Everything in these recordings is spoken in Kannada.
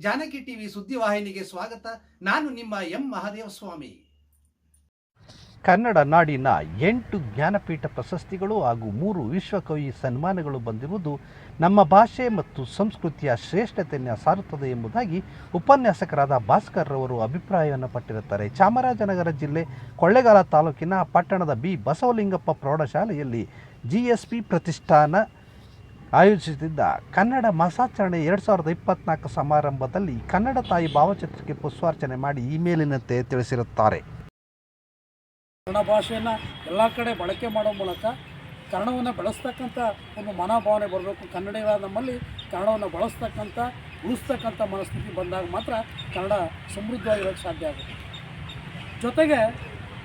ಜಾನಕಿ ಟಿವಿ ಸುದ್ದಿವಾಹಿನಿಗೆ ಸ್ವಾಗತ. ನಾನು ನಿಮ್ಮ ಎಂ. ಮಹಾದೇವ ಸ್ವಾಮಿ ಕನ್ನಡ ನಾಡಿನ ಎಂಟು ಜ್ಞಾನಪೀಠ ಪ್ರಶಸ್ತಿಗಳು ಹಾಗೂ ಮೂರು ವಿಶ್ವಕವಿ ಸನ್ಮಾನಗಳು ಬಂದಿರುವುದು ನಮ್ಮ ಭಾಷೆ ಮತ್ತು ಸಂಸ್ಕೃತಿಯ ಶ್ರೇಷ್ಠತೆಯನ್ನು ಸಾರುತ್ತದೆ ಎಂಬುದಾಗಿ ಉಪನ್ಯಾಸಕರಾದ ಭಾಸ್ಕರ್ ರವರು ಅಭಿಪ್ರಾಯವನ್ನು ಪಟ್ಟಿರುತ್ತಾರೆ. ಚಾಮರಾಜನಗರ ಜಿಲ್ಲೆ ಕೊಳ್ಳೇಗಾಲ ತಾಲೂಕಿನ ಪಟ್ಟಣದ ಬಿ. ಬಸವಲಿಂಗಪ್ಪ ಪ್ರೌಢಶಾಲೆಯಲ್ಲಿ ಜಿ ಎಸ್ ಪಿ ಪ್ರತಿಷ್ಠಾನ ಆಯೋಜಿಸಿದ್ದ ಕನ್ನಡ ಮಾಸಾಚರಣೆ ಎರಡು ಸಾವಿರದ ಇಪ್ಪತ್ನಾಲ್ಕು ಸಮಾರಂಭದಲ್ಲಿ ಕನ್ನಡ ತಾಯಿ ಭಾವಚಿತ್ರಕ್ಕೆ ಪುಷ್ಪಾರ್ಚನೆ ಮಾಡಿ ಈ ಮೇಲಿನಂತೆ ತಿಳಿಸಿರುತ್ತಾರೆ. ಕನ್ನಡ ಭಾಷೆಯನ್ನು ಎಲ್ಲ ಕಡೆ ಬಳಕೆ ಮಾಡೋ ಮೂಲಕ ಕನ್ನಡವನ್ನು ಬೆಳೆಸ್ತಕ್ಕಂಥ ಒಂದು ಮನೋಭಾವನೆ ಬರಬೇಕು. ಕನ್ನಡ ನಮ್ಮಲ್ಲಿ ಕನ್ನಡವನ್ನು ಬಳಸ್ತಕ್ಕಂಥ ಉಳಿಸ್ತಕ್ಕಂಥ ಮನಸ್ಥಿತಿ ಬಂದಾಗ ಮಾತ್ರ ಕನ್ನಡ ಸಮೃದ್ಧವಾಗಿರೋಕ್ಕೆ ಸಾಧ್ಯ ಆಗುತ್ತೆ. ಜೊತೆಗೆ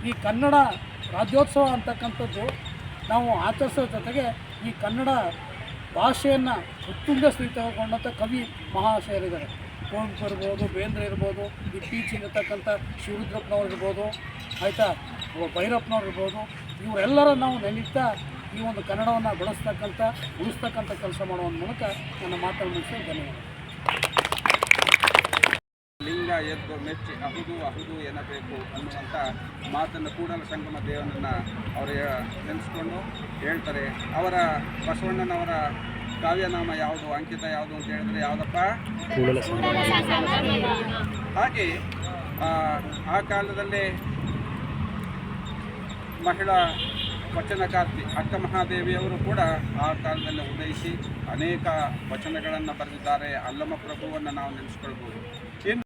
ಈ ಕನ್ನಡ ರಾಜ್ಯೋತ್ಸವ ಅಂತಕ್ಕಂಥದ್ದು ನಾವು ಆಚರಿಸೋ ಜೊತೆಗೆ ಈ ಕನ್ನಡ ಭಾಷೆಯನ್ನು ಉತ್ತುಂಗ ಸ್ಥಿತಿ ತಗೊಂಡಂಥ ಕವಿ ಮಹಾಶಯರಿದ್ದಾರೆ. ಕುವೆಂಪು ಇರ್ಬೋದು, ಬೇಂದ್ರ ಇರ್ಬೋದು ಇತ್ತೀಚಿಗಿರ್ತಕ್ಕಂಥ ಶಿವರುದ್ರಪ್ಪನವ್ರು ಇರ್ಬೋದು, ಆಯಿತಾ? ಭೈರಪ್ಪನವ್ರು ಇರ್ಬೋದು, ಇವರೆಲ್ಲರ ನಾವು ನೆನೀತಾ ಈ ಒಂದು ಕನ್ನಡವನ್ನು ಬಳಸ್ತಕ್ಕಂಥ, ಉಳಿಸ್ತಕ್ಕಂಥ ಕೆಲಸ ಮಾಡುವ ಮೂಲಕ ನನ್ನ ಮಾತನ್ನು ಧನ್ಯವಾದ ಲಿಂಗ ಎದ್ದು ಮೆಚ್ಚಿ ಅಹುದು ಅಹುದು ಎನ್ನಬೇಕು ಅನ್ನುವಂಥ ಮಾತನ್ನು ಕೂಡಲ ಸಂಗಮ ದೇವನನ್ನು ಅವರು ನೆನೆಸ್ಕೊಂಡು ಹೇಳ್ತಾರೆ. ಅವರ ಬಸವಣ್ಣನವರ ಕಾವ್ಯನಾಮ ಯಾವುದು ಅಂಕಿತ ಯಾವುದು ಅಂತ ಹೇಳಿದ್ರೆ ಯಾವುದಪ್ಪ? ಹಾಗೆ ಆ, ಕಾಲದಲ್ಲಿ ಮಹಿಳಾ ವಚನಕಾರ್ತಿ ಅಕ್ಕ ಮಹಾದೇವಿಯವರು ಕೂಡ ಆ ಕಾಲದಲ್ಲಿ ಉದಯಿಸಿ ಅನೇಕ ವಚನಗಳನ್ನು ಬರೆದಿದ್ದಾರೆ. ಅಲ್ಲಮ ಪ್ರಭುವನ್ನು ನಾವು ನೆನೆಸ್ಕೊಳ್ಬೋದು. ಇನ್ನು